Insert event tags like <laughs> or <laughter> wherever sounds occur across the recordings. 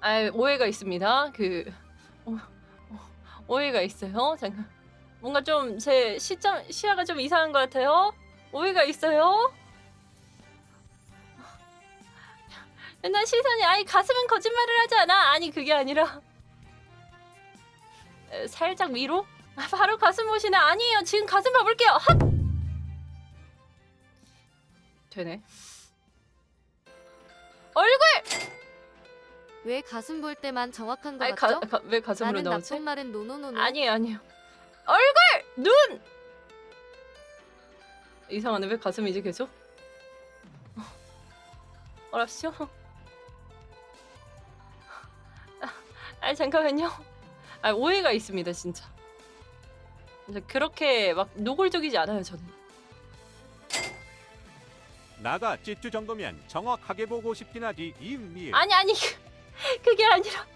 아 오해가 있습니다. 그 오, 오- 오해가 있어요. 잠깐 뭔가 좀 제 시점 시야가 좀 이상한 것 같아요. 오해가 있어요. 난 시선이 아니 가슴은 거짓말을 하지 않아. 아니 그게 아니라 에, 살짝 위로? 아, 바로 가슴 보시네. 아니에요. 지금 가슴 봐볼게요. 핫! 되네. 왜 가슴 볼 때만 정확한 거 아니 같죠? 가, 가, 왜 가슴으로 나는 나오지? 나쁜 말은 노노노노. 아니에요, 아니에요. 얼굴! 눈! 이상하네. 왜 가슴이지 계속? 어. 알았죠? 아, 잠깐만요. 아 오해가 있습니다, 진짜. 진짜 그렇게 막 노골적이지 않아요, 저는. 나가 찌쭈 정도면 정확하게 보고 싶긴 하지 이응리에 아니 아니 그- 그게 아니라.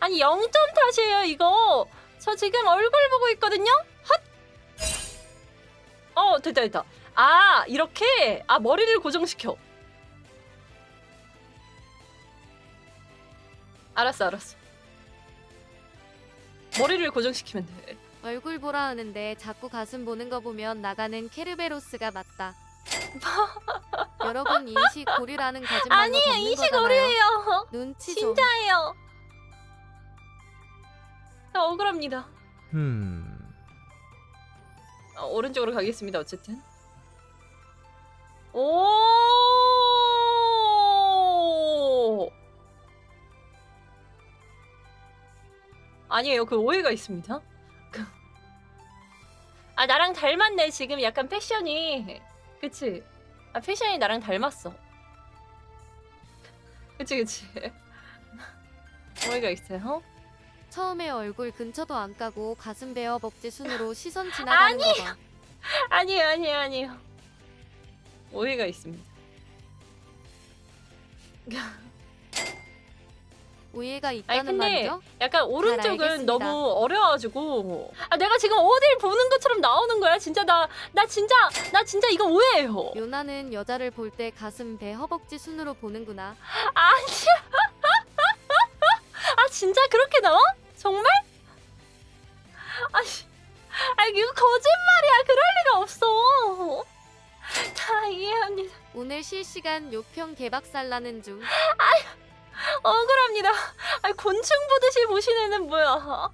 아니 0점 탓이에요 이거. 저 지금 얼굴 보고 있거든요? 헛! 어 됐다 됐다. 아 이렇게? 아 머리를 고정시켜. 알았어 알았어. 머리를 고정시키면 돼. 얼굴 보라 하는데 자꾸 가슴 보는 거 보면 나가는 케르베로스가 맞다. <laughs> 여러분 인식 고리라는 거짓말로 아니에요 덮는 인식 거잖아요. 오류예요 눈치 좀. 진짜예요 저 억울합니다 음. 어, 오른쪽으로 가겠습니다. 어쨌든. 오. 아니에요. 그 오해가 있습니다. 그- 아 나랑 닮았네. 지금 약간 패션이. 그치? 아 패션이 나랑 닮았어. 그치 그치. 오해가 있어요. 처음에 얼굴 근처도 안 까고 가슴 베어 먹지 순으로 시선 지나가는 거 봐. 아니에요 아니에요 아니에요. 오해가 있습니다. 오해가 아니 있다는 근데 말이죠? 약간 오른쪽은 알겠습니다. 너무 어려워가지고. 아 내가 지금 어딜 보는 것처럼 나오는 거야? 진짜 나 나 진짜 나 진짜 이거 오해예요. 요나는 여자를 볼 때 가슴 배 허벅지 순으로 보는구나. 아니야 아 진짜 그렇게 나와? 정말? 아니 아니 이거 거짓말이야. 그럴 리가 없어. 다 이해합니다. 오늘 실시간 요평 개박살 나는 중. 억울합니다 아니 곤충 보듯이 보시는 뭐야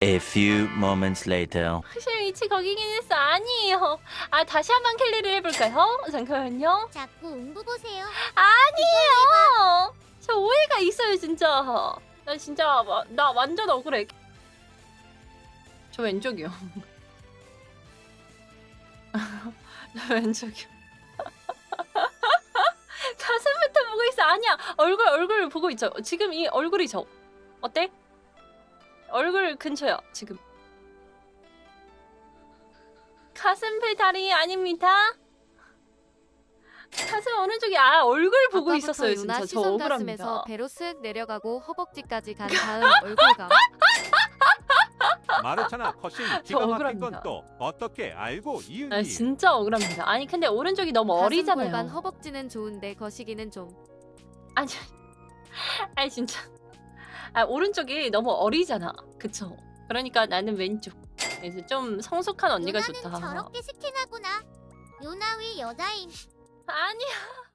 A few moments later. 확실히 위치 거기긴 했어 아니에요 아 다시 한번 캘리를 해볼까요 잠깐만요 자꾸 음부 보세요. 아니에요. 저 오해가 있어요 진짜. 나 진짜 와- 나 완전 억울해. 저 왼쪽이요. <laughs> 저 왼쪽이요. 아니야. 얼굴 얼굴 보고 있죠. 지금 이 얼굴이죠. 어때? 얼굴 근처야 지금. 가슴 배달이 아닙니다. 가슴 오른쪽이 아 얼굴 보고 있었어요 진짜 저 시선 억울합니다. 가슴에서 배로 쓱 내려가고 허벅지까지 간 다음 얼굴감. 마르차나 컷신 <laughs> 저 기가 막힌 억울합니다. 건 또 어떻게 알고 아 이응리에 진짜 억울합니다. 아니 근데 오른쪽이 너무 가슴 어리잖아요. 골반 허벅지는 좋은데 거시기는 좀. 아니 아니 진짜 아 오른쪽이 너무 어리잖아. 그쵸? 그러니까 나는 왼쪽. 이제 좀 성숙한 언니가 요나는 좋다. 저렇게 스킨하구나. 요나 위 여자임. 아니야